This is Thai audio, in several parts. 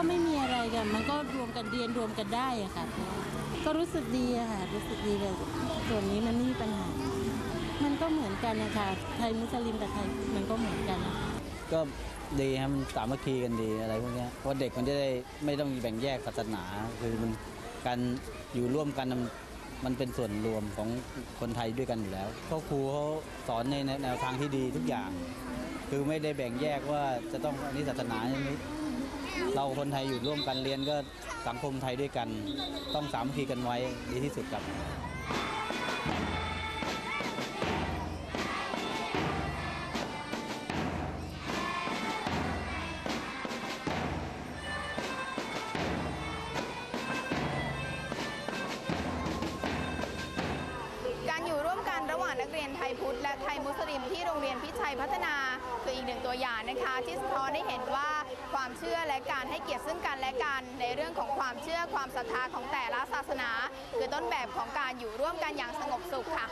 ็ไม่มีอะไรกัน มันก็รวมกันเรียนรวมกันได้อะค่ะ ก็รู้สึกดีอะค่ะรู้สึกดีเลยส่วนนี้มันไม่มีปัญหา มันก็เหมือนกันนะคะไทยมุสลิมกับไทยมันก็เหมือนกันนะคะก็ดีครับมันสามัคคีกันดีอะไรพวกนี้เพราะเด็กมันจะได้ไม่ต้องแบ่งแยกศาสนา คือมันการอยู่ร่วมกันมันเป็นส่วนรวมของคนไทยด้วยกันอยู่แล้วพ่อครูเขาสอนในแนวทางที่ดีทุกอย่าง คือไม่ได้แบ่งแยกว่าจะต้องอันนี้ศาสนาอย่างนี้ เราคนไทยอยู่ร่วมกันเรียนก็สังคมไทยด้วยกัน ต้องสามัคคีกันไว้ดีที่สุดครับ ยพุทธและไทยมุสลิมที่โรงเรียนพิชัยพัฒนาคืออีกหนึ่งตัวอย่างนะคะ ที่สะท้อนให้เห็นว่าความเชื่อและการให้เกียรติซึ่งกันและกัน ในเรื่องของความเชื่อความศรัทธาของแต่ละศาสนา คือต้นแบบของการอยู่ร่วมกันอย่างสงบสุขค่ะ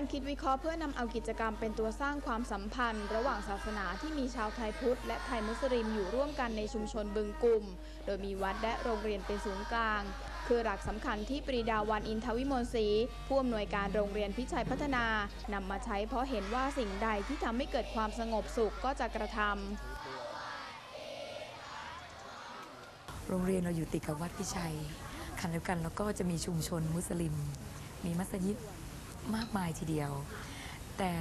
การคิดวิเคราะห์เพื่อนำเอากิจกรรมเป็นตัวสร้างความสัมพันธ์ ระหว่างศาสนาที่มีชาวไทยพุทธและไทยมุสลิมอยู่ร่วมกันในชุมชนบึงกลุ่ม โดยมีวัดและโรงเรียนเป็นศูนย์กลาง คือหลักสำคัญที่ปรีดาวันอินทวิมลศรีผู้อำนวยการโรงเรียนพิชัยพัฒนานำมาใช้เพราะเห็นว่าสิ่งใดที่ทำให้เกิดความสงบสุขก็จะกระทำโรงเรียนเราอยู่ติดกับวัดพิชัยขณะเดียวกันแล้วก็จะมีชุมชนมุสลิม มีมัสยิด มากมายทีเดียว แต่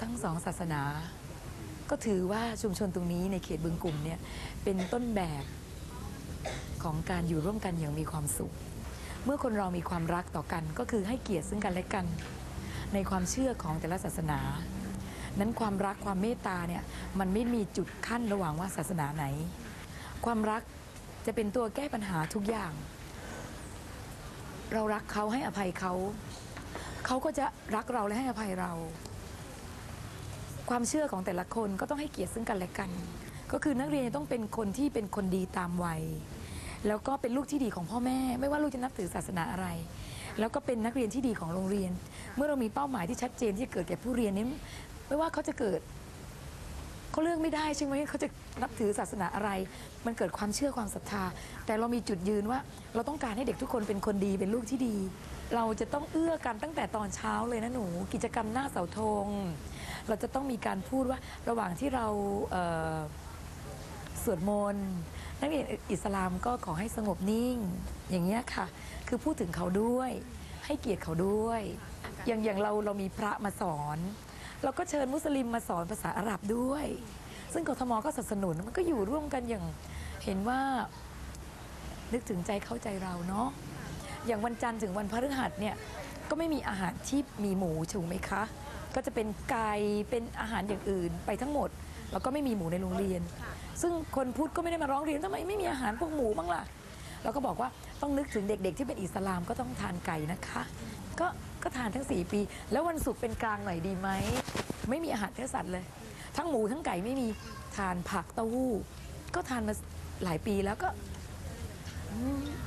ทั้งสองศาสนา ก็ถือว่าชุมชนตรงนี้ในเขตบึงกลุ่มเนี่ยเป็นต้นแบบของการอยู่ร่วมกันอย่างมีความสุข เมื่อคนเรามีความรักต่อกัน ก็คือให้เกียรติซึ่งกันและกัน ในความเชื่อของแต่ละศาสนา นั้นความรักความเมตตาเนี่ยมันไม่มีจุดขั้นระหว่างว่าศาสนาไหน ความรักจะเป็นตัวแก้ปัญหาทุกอย่าง เรารักเขาให้อภัยเขา เขาก็จะรักเราและให้อภัยเรา ความเชื่อของแต่ละคนก็ต้องให้เกียรติซึ่งกันและกัน ก็คือนักเรียนต้องเป็นคนที่เป็นคนดีตามวัย แล้วก็เป็นลูกที่ดีของพ่อแม่ ไม่ว่าลูกจะนับถือศาสนาอะไร แล้วก็เป็นนักเรียนที่ดีของโรงเรียน เมื่อเรามีเป้าหมายที่ชัดเจนที่จะเกิดแก่ผู้เรียนนี้ไม่ว่าเขาจะเกิดเขาเลือกไม่ได้ใช่ไหมเขาจะนับถือศาสนาอะไร มันเกิดความเชื่อความศรัทธา แต่เรามีจุดยืนว่า เราต้องการให้เด็กทุกคนเป็นคนดีเป็นลูกที่ดี เราจะต้องเอื้อกันตั้งแต่ตอนเช้าเลยนะหนู กิจกรรมหน้าเสาธง เราจะต้องมีการพูดว่าระหว่างที่เราเสวดมนต์นักเรียนอิสลามก็ขอให้สงบนิ่ง อย่างเงี้ยค่ะ คือพูดถึงเขาด้วย ให้เกียรติเขาด้วย อย่างอย่างเราเรามีพระมาสอน เราก็เชิญมุสลิมมาสอนภาษาอาหรับด้วย ซึ่งกทมก็สนับสนุนมันก็อยู่ร่วมกันอย่างเห็นว่านึกถึงใจเข้าใจเราเนาะ อย่างวันจันทร์ถึงวันพฤหัสเนี่ยก็ไม่มีอาหารที่มีหมูถูกไหมคะ ก็จะเป็นไก่เป็นอาหารอย่างอื่นไปทั้งหมด แล้วก็ไม่มีหมูในโรงเรียน ซึ่งคนพุทธก็ไม่ได้มาร้องเรียนทำไมไม่มีอาหารพวกหมูบ้างล่ะเราก็บอกว่าต้องนึกถึงเด็กๆ ที่เป็นอิสลามก็ต้องทานไก่นะคะ ก็ก็ทานทั้ง 4 ปี แล้ววันศุกร์เป็นกลางหน่อยดีไหมไม่มีอาหารเนื้อสัตว์เลย ทั้งหมูทั้งไก่ไม่มีทานผักเต้าหู้ ก็ทานมาหลายปีแล้วก็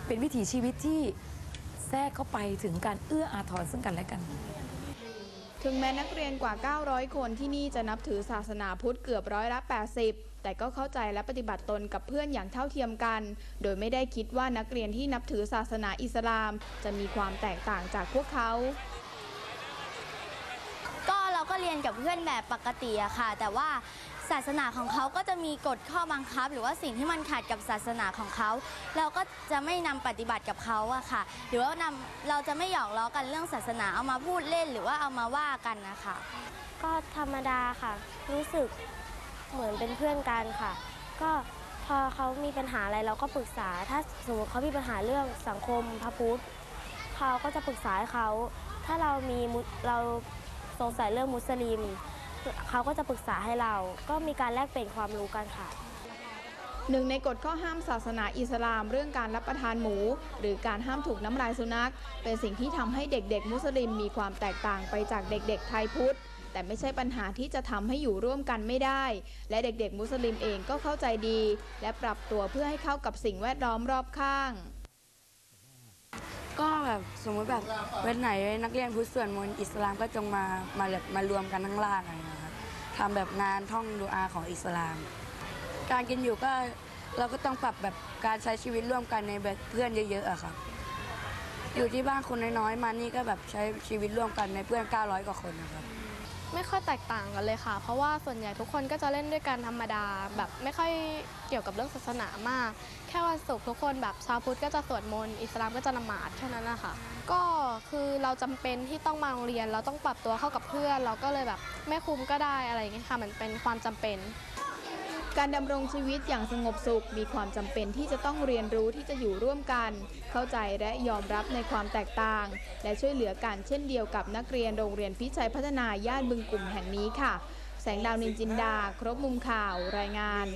เป็นวิถีชีวิตที่ แทรกเข้าไปถึงการเอื้ออาทรซึ่งกันและกัน ถึงแม้นักเรียนกว่า 900 คนที่นี่จะนับถือศาสนาพุทธเกือบร้อยละ80 แต่ก็เข้าใจและปฏิบัติตนกับเพื่อนอย่างเท่าเทียมกัน โดยไม่ได้คิดว่านักเรียนที่นับถือศาสนาอิสลาม จะมีความแตกต่างจากพวกเขาก็เราก็เรียนกับเพื่อนแบบปกติอะค่ะ แต่ว่า ศาสนาของเขาก็จะมีกฎข้อบังคับ หรือว่าสิ่งที่มันขัดกับศาสนาของเขา เราก็จะไม่นำปฏิบัติกับเขาอะค่ะ หรือว่านำเราจะไม่หยอกล้อกันเรื่องศาสนาเอามาพูดเล่น หรือว่าเอามาว่ากันนะคะก็ธรรมดาค่ะ รู้สึกเหมือนเป็นเพื่อนกันค่ะ ก็พอเขามีปัญหาอะไรเราก็ปรึกษา ถ้าสมมติเขามีปัญหาเรื่องสังคมพระพุทธเขาก็จะปรึกษาเขา ถ้าเรามีมุเราสงสัยเรื่องมุสลิม เขาก็จะปรึกษาให้เรา ก็มีการแลกเปลี่ยนความรู้กันค่ะ หนึ่งในกฎข้อห้ามศาสนาอิสลาม เรื่องการรับประทานหมู หรือการห้ามถูกน้ำลายสุนัข เป็นสิ่งที่ทำให้เด็กๆ มุสลิมมีความแตกต่างไปจากเด็กๆ ไทยพุทธแต่ไม่ใช่ปัญหาที่จะทำให้อยู่ร่วมกันไม่ได้ และเด็กๆ มุสลิมเองก็เข้าใจดี และปรับตัวเพื่อให้เข้ากับสิ่งแวดล้อมรอบข้าง แบบสมมุติแบบวันไหนนักเรียนพุทธสวนมนต์อิสลามก็จงมามาแบบมารวมกันทั้งล่างอะไรนะครับทำแบบงานท่องดูอาของอิสลาม การกินอยู่ก็เราก็ต้องปรับแบบการใช้ชีวิตร่วมกันในแบบเพื่อนเยอะๆอะครับอยู่ที่บ้านคนน้อยๆมานี่ก็แบบใช้ชีวิตร่วมกันในเพื่อน 900 กว่าคนนะครับ ไม่ค่อยแตกต่างกันเลยค่ะ เพราะว่าส่วนใหญ่ทุกคนก็จะเล่นด้วยกันธรรมดา แบบไม่ค่อยเกี่ยวกับเรื่องศาสนามาก แค่วันศุกร์ทุกคนแบบชาวพุทธก็จะสวดมนต์อิสลามก็จะนมาดแค่นั้นนะคะก็คือเราจำเป็นที่ต้องมาโรงเรียน เราต้องปรับตัวเข้ากับเพื่อน เราก็เลยแบบไม่คุมก็ได้อะไรอย่างเงี้ยค่ะมันเป็นความจำเป็น การดำรงชีวิตอย่างสงบสุข มีความจำเป็นที่จะต้องเรียนรู้ที่จะอยู่ร่วมกัน เข้าใจและยอมรับในความแตกต่าง และช่วยเหลือกันเช่นเดียวกับนักเรียนโรงเรียนพิชัยพัฒนาย่านบึงกลุ่มแห่งนี้ค่ะ แสงดาวนินจินดา ครบมุมข่าวรายงาน